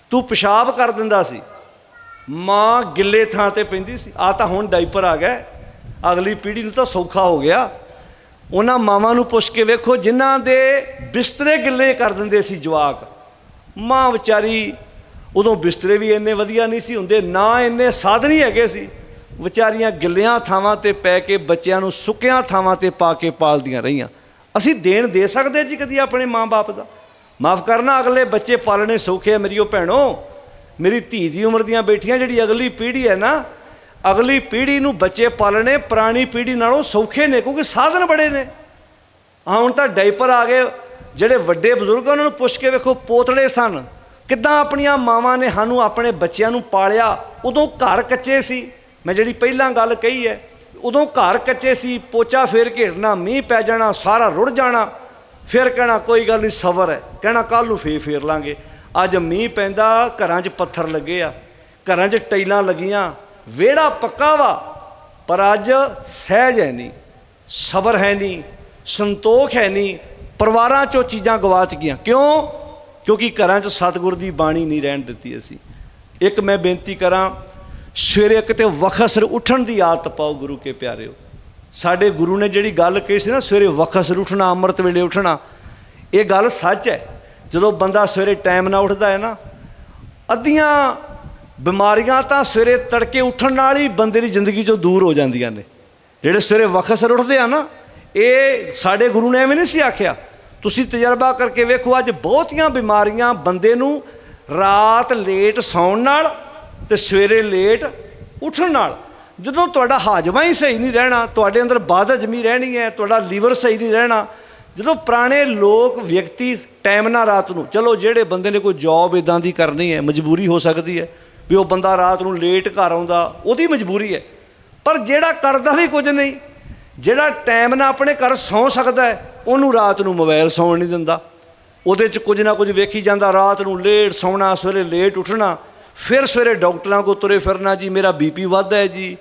ਤੂੰ ਪਿਸ਼ਾਬ ਕਰ ਦਿੰਦਾ ਸੀ। ਮਾਂ ਗਿੱਲੇ ਥਾਂ ਤੇ ਪੈਂਦੀ ਸੀ। ਆ ਤਾਂ ਹੁਣ ਡਾਈਪਰ ਆ ਗਿਆ। ਅਗਲੀ ਪੀੜ੍ਹੀ ਨੂੰ ਤਾਂ ਸੌਖਾ ਹੋ ਗਿਆ। ਉਹਨਾਂ ਮਾਵਾਂ ਨੂੰ ਪੁੱਛ ਕੇ ਵੇਖੋ, ਜਿਨ੍ਹਾਂ ਦੇ ਬਿਸਤਰੇ ਗਿੱਲੇ ਕਰ ਦਿੰਦੇ ਸੀ ਜਵਾਕ। ਮਾਂ ਵਿਚਾਰੀ ਉਦੋਂ ਬਿਸਤਰੇ ਵੀ ਇੰਨੇ ਵਧੀਆ ਨਹੀਂ ਸੀ ਹੁੰਦੇ, ਨਾ ਇੰਨੇ ਸਾਧਨ ਹੀ ਹੈਗੇ ਸੀ। ਵਿਚਾਰੀਆਂ ਗਿੱਲਿਆਂ ਥਾਵਾਂ ਤੇ ਪੈ ਕੇ, ਬੱਚਿਆਂ ਨੂੰ ਸੁੱਕਿਆਂ ਥਾਵਾਂ ਤੇ ਪਾ ਕੇ ਪਾਲਦੀਆਂ ਰਹੀਆਂ। ਅਸੀਂ ਦੇਣ ਦੇ ਸਕਦੇ ਜੀ ਕਦੀ ਆਪਣੇ ਮਾਂ-ਬਾਪ ਦਾ? ਮਾਫ ਕਰਨਾ, ਅਗਲੇ ਬੱਚੇ ਪਾਲਣੇ ਸੌਖੇ ਆ ਮੇਰੀਓ ਭੈਣੋ। ਮੇਰੀ ਧੀ ਦੀ ਉਮਰ ਦੀਆਂ ਬੇਟੀਆਂ, ਜਿਹੜੀ ਅਗਲੀ ਪੀੜ੍ਹੀ ਹੈ ਨਾ, ਅਗਲੀ ਪੀੜ੍ਹੀ ਨੂੰ ਬੱਚੇ ਪਾਲਣੇ, ਪੁਰਾਣੀ ਪੀੜ੍ਹੀ ਨਾਲੋਂ ਸੌਖੇ ਨੇ, ਕਿਉਂਕਿ ਸਾਧਨ ਬੜੇ ਨੇ। ਹੁਣ ਤਾਂ ਡਾਈਪਰ ਆ ਗਏ ਜਿਹੜੇ ਵੱਡੇ ਬਜ਼ੁਰਗ ਉਹਨਾਂ ਨੂੰ ਪੁੱਛ ਕੇ ਵੇਖੋ, ਪੋਤੜੇ ਸਨ। ਕਿੱਦਾਂ ਆਪਣੀਆਂ ਮਾਵਾਂ ਨੇ ਸਾਨੂੰ ਆਪਣੇ ਬੱਚਿਆਂ ਨੂੰ ਪਾਲਿਆ? ਉਦੋਂ ਘਰ ਕੱਚੇ ਸੀ। ਮੈਂ ਜਿਹੜੀ ਪਹਿਲਾਂ ਗੱਲ ਕਹੀ ਹੈ, ਉਦੋਂ ਘਰ ਕੱਚੇ ਸੀ, ਪੋਚਾ ਫੇਰ ਘੇਰਨਾ, ਮੀਂਹ ਪੈ ਜਾਣਾ, ਸਾਰਾ ਰੁੜ ਜਾਣਾ। ਫਿਰ ਕਹਿਣਾ, ਕੋਈ ਗੱਲ ਨਹੀਂ, ਸਬਰ ਹੈ। ਕਹਿਣਾ ਕੱਲ ਨੂੰ ਫੇਰ ਫੇਰ ਲਾਂਗੇ। ਅੱਜ ਮੀਂਹ ਪੈਂਦਾ, ਘਰਾਂ 'ਚ ਪੱਥਰ ਲੱਗੇ ਆ। ਘਰਾਂ 'ਚ ਟੈਲਾਂ ਲੱਗੀਆਂ। ਵਿਹੜਾ ਪੱਕਾ ਵਾ, ਪਰ ਅੱਜ ਸਹਿਜ ਹੈ ਨਹੀਂ, ਸਬਰ ਹੈ ਨਹੀਂ, ਸੰਤੋਖ ਹੈ ਨਹੀਂ। ਪਰਿਵਾਰਾਂ 'ਚੋਂ ਚੀਜ਼ਾਂ ਗਵਾਚ ਗਈਆਂ ਕਿਉਂ? ਕਿਉਂਕਿ ਘਰਾਂ 'ਚ ਸਤਿਗੁਰ ਦੀ ਬਾਣੀ ਨਹੀਂ ਰਹਿਣ ਦਿੱਤੀ ਅਸੀਂ। ਇੱਕ ਮੈਂ ਬੇਨਤੀ ਕਰਾਂ, ਸਵੇਰੇ ਕਿਤੇ ਵਖਸਰ ਉੱਠਣ ਦੀ ਆਦਤ ਪਾਓ ਗੁਰੂ ਕੇ ਪਿਆਰਿਓ। ਸਾਡੇ ਗੁਰੂ ਨੇ ਜਿਹੜੀ ਗੱਲ ਕਹੀ ਸੀ ਨਾ, ਸਵੇਰੇ ਵਖਸਰ ਉੱਠਣਾ, ਅੰਮ੍ਰਿਤ ਵੇਲੇ ਉੱਠਣਾ, ਇਹ ਗੱਲ ਸੱਚ ਹੈ। ਜਦੋਂ ਬੰਦਾ ਸਵੇਰੇ ਟਾਈਮ ਨਾਲ ਉੱਠਦਾ ਹੈ ਨਾ, ਅੱਧੀਆਂ ਬਿਮਾਰੀਆਂ ਤਾਂ ਸਵੇਰੇ ਤੜਕੇ ਉੱਠਣ ਨਾਲ ਹੀ ਬੰਦੇ ਦੀ ਜ਼ਿੰਦਗੀ ਚੋਂ ਦੂਰ ਹੋ ਜਾਂਦੀਆਂ ਨੇ। ਜਿਹੜੇ ਸਵੇਰੇ ਵਖਸਰ ਉੱਠਦੇ ਆ ਨਾ, ਇਹ ਸਾਡੇ ਗੁਰੂ ਨੇ ਐਵੇਂ ਨਹੀਂ ਸੀ ਆਖਿਆ। ਤੁਸੀਂ ਤਜਰਬਾ ਕਰਕੇ ਵੇਖੋ, ਅੱਜ ਬਹੁਤੀਆਂ ਬਿਮਾਰੀਆਂ ਬੰਦੇ ਨੂੰ ਰਾਤ ਲੇਟ ਸੌਣ ਨਾਲ ਤੇ ਸਵੇਰੇ ਲੇਟ ਉੱਠਣ ਨਾਲ। ਜਦੋਂ ਤੁਹਾਡਾ ਹਾਜਮਾ ਹੀ ਸਹੀ ਨਹੀਂ ਰਹਿਣਾ, ਤੁਹਾਡੇ ਅੰਦਰ ਬਾਧਾ ਜਮੀ ਰਹਿਣੀ ਹੈ, ਤੁਹਾਡਾ ਲੀਵਰ ਸਹੀ ਨਹੀਂ ਰਹਿਣਾ, ਜਦੋਂ ਪੁਰਾਣੇ ਲੋਕ ਵਿਅਕਤੀ ਟਾਈਮ ਨਾਲ ਰਾਤ ਨੂੰ, ਚਲੋ ਜਿਹੜੇ ਬੰਦੇ ਨੇ ਕੋਈ ਜੌਬ ਇਦਾਂ ਦੀ ਕਰਨੀ ਹੈ, ਮਜਬੂਰੀ ਹੋ ਸਕਦੀ ਹੈ ਵੀ ਉਹ ਬੰਦਾ ਰਾਤ ਨੂੰ ਲੇਟ ਘਰ ਆਉਂਦਾ, ਉਹਦੀ ਮਜਬੂਰੀ ਹੈ। ਪਰ ਜਿਹੜਾ ਕਰਦਾ ਵੀ ਕੁਝ ਨਹੀਂ ਜਿਹੜਾ ਟਾਈਮ ਨਾਲ ਆਪਣੇ ਘਰ ਸੌਂ ਸਕਦਾ ਹੈ, ਉਹਨੂੰ ਰਾਤ ਨੂੰ ਮੋਬਾਈਲ ਸੌਣ ਨਹੀਂ ਦਿੰਦਾ। ਉਹਦੇ 'ਚ ਕੁਝ ਨਾ ਕੁਝ ਵੇਖੀ ਜਾਂਦਾ, ਰਾਤ ਨੂੰ ਲੇਟ ਸੌਣਾ, ਸਵੇਰੇ ਲੇਟ ਉੱਠਣਾ, ਫਿਰ ਸਵੇਰੇ ਡਾਕਟਰਾਂ ਕੋ ਤੁਰੇ ਫਿਰਨਾ, ਜੀ, ਮੇਰਾ ਬੀਪੀ ਵੱਧਦਾ ਹੈ ਜੀ।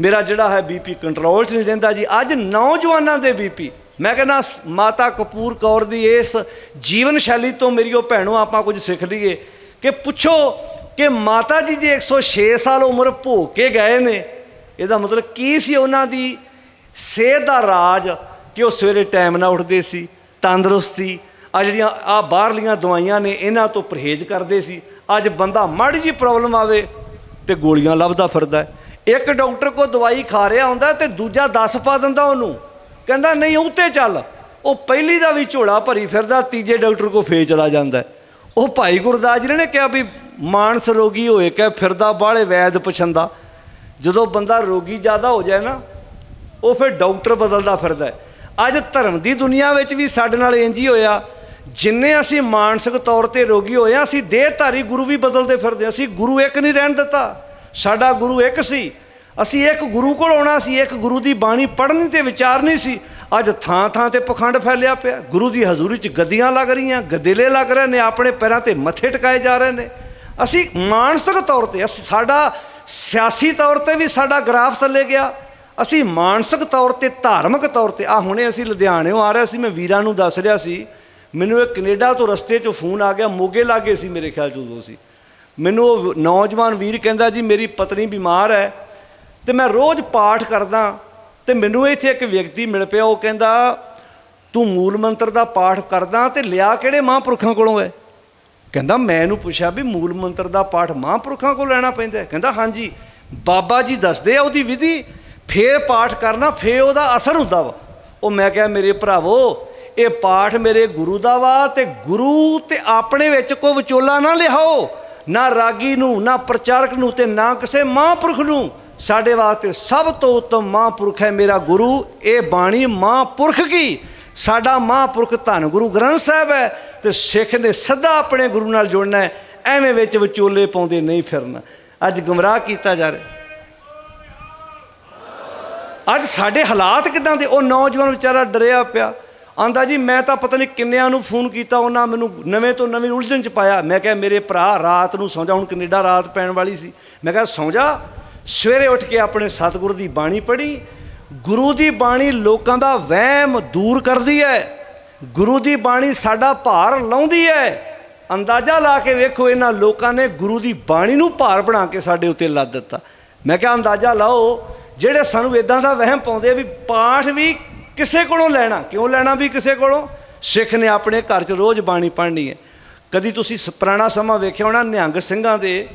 ਮੇਰਾ ਜਿਹੜਾ ਹੈ ਬੀਪੀ ਕੰਟਰੋਲ 'ਚ ਨਹੀਂ ਰਹਿੰਦਾ ਜੀ। ਅੱਜ ਨੌਜਵਾਨਾਂ ਦੇ ਬੀਪੀ ਮੈਂ ਕਹਿੰਦਾ, ਮਾਤਾ ਕਪੂਰ ਕੌਰ ਦੀ ਇਸ ਜੀਵਨ ਸ਼ੈਲੀ ਤੋਂ ਮੇਰੀ ਉਹ ਭੈਣੋ, ਆਪਾਂ ਕੁਝ ਸਿੱਖ ਲਈਏ ਕਿ ਪੁੱਛੋ ਕਿ ਮਾਤਾ ਜੀ ਜੇ 106 ਸਾਲ ਉਮਰ ਭੋਗ ਕੇ ਗਏ ਨੇ, ਇਹਦਾ ਮਤਲਬ ਕੀ ਸੀ ਉਹਨਾਂ ਦੀ ਸਿਹਤ ਦਾ ਰਾਜ ਕਿ ਉਹ ਸਵੇਰੇ ਟਾਈਮ ਨਾਲ ਉੱਠਦੇ ਸੀ, ਤੰਦਰੁਸਤ ਸੀ। ਆ ਜਿਹੜੀਆਂ ਆ ਬਾਹਰਲੀਆਂ ਦਵਾਈਆਂ ਨੇ, ਇਹਨਾਂ ਤੋਂ ਪਰਹੇਜ਼ ਕਰਦੇ ਸੀ। ਅੱਜ ਬੰਦਾ ਮਾੜੀ ਜੀ ਪ੍ਰੋਬਲਮ ਆਵੇ ਤੇ ਗੋਲੀਆਂ ਲੱਭਦਾ ਫਿਰਦਾ ਇੱਕ ਡਾਕਟਰ ਕੋ ਦਵਾਈ ਖਾ ਰਿਹਾ ਹੁੰਦਾ ਤੇ ਦੂਜਾ 10 ਪਾ ਦਿੰਦਾ ਉਹਨੂੰ। ਕਹਿੰਦਾ, ਨਹੀਂ, ਉੱਤੇ ਚੱਲ। ਉਹ ਪਹਿਲੀ ਦਾ ਵੀ ਝੋਲਾ ਭਰੀ ਫਿਰਦਾ, ਤੀਜੇ ਡਾਕਟਰ ਕੋ ਫੇਰ ਚਲਾ ਜਾਂਦਾ ਉਹ ਭਾਈ ਗੁਰਦਾਸ ਜੀ ਨੇ ਕਿਹਾ ਵੀ ਮਾਨਸ ਰੋਗੀ ਹੋਏ ਕਿ ਫਿਰਦਾ, ਬਾਹਲੇ ਵੈਦ ਪਛੰਦਾ। ਜਦੋਂ ਬੰਦਾ ਰੋਗੀ ਜ਼ਿਆਦਾ ਹੋ ਜਾਏ ਨਾ ਉਹ ਫਿਰ ਡਾਕਟਰ ਬਦਲਦਾ ਫਿਰਦਾ ਅੱਜ ਧਰਮ ਦੀ ਦੁਨੀਆ ਵਿੱਚ ਵੀ ਸਾਡੇ ਨਾਲ ਇੰਜ ਹੀ ਹੋਇਆ। ਜਿੰਨੇ ਅਸੀਂ ਮਾਨਸਿਕ ਤੌਰ ਤੇ ਰੋਗੀ ਹੋਏ ਹਾਂ ਅਸੀਂ ਦੇਹਧਾਰੀ ਗੁਰੂ ਵੀ ਬਦਲਦੇ ਫਿਰਦੇ ਅਸੀਂ ਗੁਰੂ ਇੱਕ ਨਹੀਂ ਰਹਿਣ ਦਿੱਤਾ। ਸਾਡਾ ਗੁਰੂ ਇੱਕ ਸੀ। ਅਸੀਂ ਇੱਕ ਗੁਰੂ ਕੋਲ ਆਉਣਾ ਸੀ, ਇੱਕ ਗੁਰੂ ਦੀ ਬਾਣੀ ਪੜ੍ਹਨੀ ਤੇ ਵਿਚਾਰਨੀ ਸੀ। ਅੱਜ ਥਾਂ ਥਾਂ ਤੇ ਪਖੰਡ ਫੈਲਿਆ ਪਿਆ। ਗੁਰੂ ਦੀ ਹਜ਼ੂਰੀ 'ਚ ਗੱਦੀਆਂ ਲੱਗ ਰਹੀਆਂ, ਗਦੇਲੇ ਲੱਗ ਰਹੇ ਨੇ, ਆਪਣੇ ਪੈਰਾਂ ਤੇ ਮੱਥੇ ਟਿਕਾਏ ਜਾ ਰਹੇ ਨੇ। ਅਸੀਂ ਮਾਨਸਿਕ ਤੌਰ ਤੇ, ਅਸੀਂ ਸਾਡਾ ਸਿਆਸੀ ਤੌਰ ਤੇ ਵੀ ਸਾਡਾ ਗ੍ਰਾਫ ਥੱਲੇ ਗਿਆ। ਅਸੀਂ ਮਾਨਸਿਕ ਤੌਰ ਤੇ, ਧਾਰਮਿਕ ਤੌਰ ਤੇ ਆ ਹੁਣੇ ਅਸੀਂ ਲੁਧਿਆਣਿਓਂ ਆ ਰਹੇ ਸੀ, ਮੈਂ ਵੀਰਾਂ ਨੂੰ ਦੱਸ ਰਿਹਾ ਸੀ, ਮੈਨੂੰ ਇਹ ਕੈਨੇਡਾ ਤੋਂ ਰਸਤੇ 'ਚੋਂ ਫੋਨ ਆ ਗਿਆ, ਮੋਗੇ ਲਾਗੇ ਸੀ ਮੇਰੇ ਖਿਆਲ 'ਚ ਉਦੋਂ ਸੀ। ਮੈਨੂੰ ਉਹ ਨੌਜਵਾਨ ਵੀਰ ਕਹਿੰਦਾ, ਜੀ, ਮੇਰੀ ਪਤਨੀ ਬਿਮਾਰ ਹੈ। ਤੇ ਮੈਂ ਰੋਜ਼ ਪਾਠ ਕਰਦਾ ਤੇ ਮੈਨੂੰ ਇੱਥੇ ਇੱਕ ਵਿਅਕਤੀ ਮਿਲ ਪਿਆ, ਉਹ ਕਹਿੰਦਾ, ਤੂੰ ਮੂਲ ਮੰਤਰ ਦਾ ਪਾਠ ਕਰਦਾ ਤੇ ਲਿਆ ਕਿਹੜੇ ਮਹਾਂਪੁਰਖਾਂ ਕੋਲੋਂ ਹੈ? ਕਹਿੰਦਾ, ਮੈਂ ਇਹਨੂੰ ਪੁੱਛਿਆ ਵੀ ਮੂਲ ਮੰਤਰ ਦਾ ਪਾਠ ਮਹਾਂਪੁਰਖਾਂ ਕੋਲ ਲੈਣਾ ਪੈਂਦਾ ਕਹਿੰਦਾ, ਹਾਂਜੀ, ਬਾਬਾ ਜੀ ਦੱਸਦੇ ਆ ਉਹਦੀ ਵਿਧੀ ਫੇਰ ਪਾਠ ਕਰਨਾ, ਫੇਰ ਉਹਦਾ ਅਸਰ ਹੁੰਦਾ ਵਾ। ਉਹ ਮੈਂ ਕਿਹਾ, ਮੇਰੇ ਭਰਾਵੋ, ਇਹ ਪਾਠ ਮੇਰੇ ਗੁਰੂ ਦਾ ਵਾ ਤੇ ਗੁਰੂ ਤੇ ਆਪਣੇ ਵਿੱਚ ਕੋਈ ਵਿਚੋਲਾ ਨਾ ਲਿਆਓ। ਨਾ ਰਾਗੀ ਨੂੰ, ਨਾ ਪ੍ਰਚਾਰਕ ਨੂੰ ਤੇ ਨਾ ਕਿਸੇ ਮਹਾਂਪੁਰਖ ਨੂੰ। ਸਾਡੇ ਵਾਸਤੇ ਸਭ ਤੋਂ ਉੱਤਮ ਮਹਾਂਪੁਰਖ ਹੈ ਮੇਰਾ ਗੁਰੂ। ਇਹ ਬਾਣੀ ਮਹਾਂਪੁਰਖ ਕੀ? ਸਾਡਾ ਮਹਾਂਪੁਰਖ ਧੰਨ ਗੁਰੂ ਗ੍ਰੰਥ ਸਾਹਿਬ ਹੈ ਤੇ ਸਿੱਖ ਨੇ ਸਦਾ ਆਪਣੇ ਗੁਰੂ ਨਾਲ ਜੁੜਨਾ ਹੈ। ਐਵੇਂ ਵਿੱਚ ਵਿਚੋਲੇ ਪਾਉਂਦੇ ਨਹੀਂ ਫਿਰਨਾ। ਅੱਜ ਗੁੰਮਰਾਹ ਕੀਤਾ ਜਾ ਰਿਹਾ। ਅੱਜ ਸਾਡੇ ਹਾਲਾਤ ਕਿਦਾਂ ਦੇ? ਉਹ ਨੌਜਵਾਨ ਵਿਚਾਰਾ ਡਰਿਆ ਪਿਆ। ਆਂਦਾ ਜੀ, ਮੈਂ ਤਾਂ ਪਤਾ ਨਹੀਂ ਕਿੰਨਿਆਂ ਨੂੰ ਫੋਨ ਕੀਤਾ, ਉਹਨਾਂ ਮੈਨੂੰ ਨਵੇਂ ਤੋਂ ਨਵੀਂ ਉਲਝਣ ਚ ਪਾਇਆ। ਮੈਂ ਕਿਹਾ, ਮੇਰੇ ਭਰਾ, ਰਾਤ ਨੂੰ ਸੌਂ ਜਾ। ਹੁਣ ਕੈਨੇਡਾ ਰਾਤ ਪੈਣ ਵਾਲੀ ਸੀ। ਮੈਂ ਕਿਹਾ, ਸੌਂ ਜਾ। ਸਵੇਰੇ ਉੱਠ ਕੇ ਆਪਣੇ ਸਤਿਗੁਰੂ ਦੀ ਬਾਣੀ ਪੜ੍ਹੀ। ਗੁਰੂ ਦੀ ਬਾਣੀ ਲੋਕਾਂ ਦਾ ਵਹਿਮ ਦੂਰ ਕਰਦੀ ਹੈ ਗੁਰੂ ਦੀ ਬਾਣੀ ਸਾਡਾ ਭਾਰ ਲਾਉਂਦੀ ਹੈ ਅੰਦਾਜ਼ਾ ਲਾ ਕੇ ਵੇਖੋ, ਇਹਨਾਂ ਲੋਕਾਂ ਨੇ ਗੁਰੂ ਦੀ ਬਾਣੀ ਨੂੰ ਭਾਰ ਬਣਾ ਕੇ ਸਾਡੇ ਉੱਤੇ ਲੱਦ ਦਿੱਤਾ। ਮੈਂ ਕਿਹਾ, ਅੰਦਾਜ਼ਾ ਲਾਓ ਜਿਹੜੇ ਸਾਨੂੰ ਇਦਾਂ ਦਾ ਵਹਿਮ ਪਾਉਂਦੇ ਆ ਵੀ ਪਾਠ ਵੀ ਕਿਸੇ ਕੋਲੋਂ ਲੈਣਾ, ਕਿਉਂ ਲੈਣਾ ਵੀ ਕਿਸੇ ਕੋਲੋਂ? ਸਿੱਖ ਨੇ ਆਪਣੇ ਘਰ 'ਚ ਰੋਜ਼ ਬਾਣੀ ਪੜ੍ਹਨੀ ਹੈ। ਕਦੀ ਤੁਸੀਂ ਸ- ਪੁਰਾਣਾ ਸਮਾਂ ਵੇਖਿਆ ਹੋਣਾ, ਨਿਹੰਗ ਸਿੰਘਾਂ ਦੇ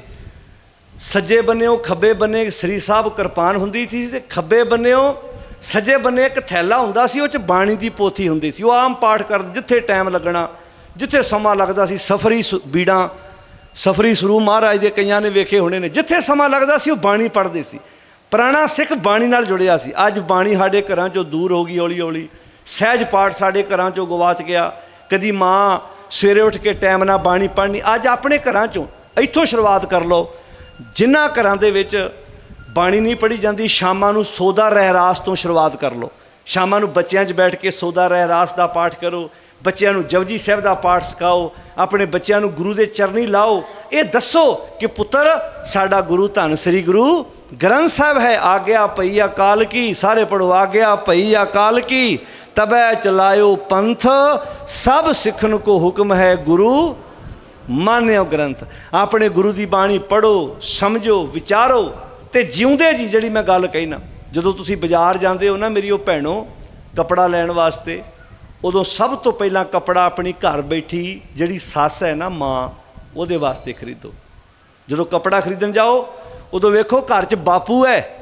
ਸੱਜੇ ਬੰਨਿਓ ਖੱਬੇ ਬੰਨੇ ਸ੍ਰੀ ਸਾਹਿਬ ਕਿਰਪਾਨ ਹੁੰਦੀ ਸੀ ਤੇ ਖੱਬੇ ਬੰਨਿਓ ਸੱਜੇ ਬੰਨੇ ਇੱਕ ਥੈਲਾ ਹੁੰਦਾ ਸੀ, ਉਹ ਚ ਬਾਣੀ ਦੀ ਪੋਥੀ ਹੁੰਦੀ ਸੀ। ਉਹ ਆਮ ਪਾਠ ਕਰਦੇ, ਜਿੱਥੇ ਟਾਈਮ ਲੱਗਣਾ, ਜਿੱਥੇ ਸਮਾਂ ਲੱਗਦਾ ਸੀ, ਸਫਰੀ ਸੁ- ਬੀੜਾਂ, ਸਫਰੀ ਸਰੂ ਮਹਾਰਾਜ ਦੇ ਕਈਆਂ ਨੇ ਵੇਖੇ ਹੋਣੇ ਨੇ, ਜਿੱਥੇ ਸਮਾਂ ਲੱਗਦਾ ਸੀ, ਉਹ ਬਾਣੀ ਪੜ੍ਹਦੇ ਸੀ। ਪੁਰਾਣਾ ਸਿੱਖ ਬਾਣੀ ਨਾਲ ਜੁੜਿਆ ਸੀ। ਅੱਜ ਬਾਣੀ ਸਾਡੇ ਘਰਾਂ ਚੋਂ ਦੂਰ ਹੋ ਗਈ ਹੌਲੀ ਹੌਲੀ ਸਹਿਜ ਪਾਠ ਸਾਡੇ ਘਰਾਂ ਚੋਂ ਗਵਾਚ ਗਿਆ। ਕਦੀ ਮਾਂ ਸਵੇਰੇ ਉੱਠ ਕੇ ਟਾਈਮ ਨਾਲ ਬਾਣੀ ਪੜ੍ਹਨੀ। ਅੱਜ ਆਪਣੇ ਘਰਾਂ ਚੋਂ ਇੱਥੋਂ ਸ਼ੁਰੂਆਤ ਕਰ ਲਓ। ਜਿਨ੍ਹਾਂ ਘਰਾਂ ਦੇ ਵਿੱਚ ਬਾਣੀ ਨਹੀਂ ਪੜ੍ਹੀ ਜਾਂਦੀ, ਸ਼ਾਮਾਂ ਨੂੰ ਸੋਦਾ ਰਹਿਰਾਸ ਤੋਂ ਸ਼ੁਰੂਆਤ ਕਰ ਲਓ। ਸ਼ਾਮਾਂ ਨੂੰ ਬੱਚਿਆਂ 'ਚ ਬੈਠ ਕੇ ਸੋਦਾ ਰਹਿਰਾਸ ਦਾ ਪਾਠ ਕਰੋ। ਬੱਚਿਆਂ ਨੂੰ ਜਪਜੀ ਸਾਹਿਬ ਦਾ ਪਾਠ ਸਿਖਾਓ, ਆਪਣੇ ਬੱਚਿਆਂ ਨੂੰ ਗੁਰੂ ਦੇ ਚਰਨੀ ਲਾਓ। ਇਹ ਦੱਸੋ ਕਿ ਪੁੱਤਰ, ਸਾਡਾ ਗੁਰੂ ਧੰਨ ਸ੍ਰੀ ਗੁਰੂ ਗ੍ਰੰਥ ਸਾਹਿਬ ਹੈ। ਆਗਿਆ ਪਈ ਅਕਾਲ ਕੀ, ਸਾਰੇ ਪੜੋ ਆਗਿਆ ਪਈ ਅਕਾਲ ਕੀ। ਤਬੈ ਚਲਾਇਓ ਪੰਥ, ਸਭ ਸਿੱਖਣ ਕੋ ਹੁਕਮ ਹੈ ਗੁਰੂ। ਮਾਨਿਓ ਗ੍ਰੰਥ, ਆਪਣੇ ਗੁਰੂ ਦੀ ਬਾਣੀ ਪੜੋ ਸਮਝੋ, ਵਿਚਾਰੋ। ਤੇ ਜਿਉਂਦੇ ਜੀ, ਜਿਹੜੀ ਮੈਂ ਗੱਲ ਕਹੀ ਨਾ, ਜਦੋਂ ਤੁਸੀਂ ਬਾਜ਼ਾਰ ਜਾਂਦੇ ਹੋ ਨਾ ਮੇਰੀ ਉਹ ਭੈਣੋ, ਕਪੜਾ ਲੈਣ ਵਾਸਤੇ ਉਦੋਂ ਸਭ ਤੋਂ ਪਹਿਲਾਂ ਕਪੜਾ ਆਪਣੀ ਘਰ ਬੈਠੀ ਜਿਹੜੀ ਸੱਸ ਹੈ ਨਾ ਮਾਂ, ਉਹਦੇ ਵਾਸਤੇ ਖਰੀਦੋ। ਜਦੋਂ ਕਪੜਾ ਖਰੀਦਣ ਜਾਓ, ਉਦੋਂ ਵੇਖੋ ਘਰ 'ਚ ਬਾਪੂ ਹੈ।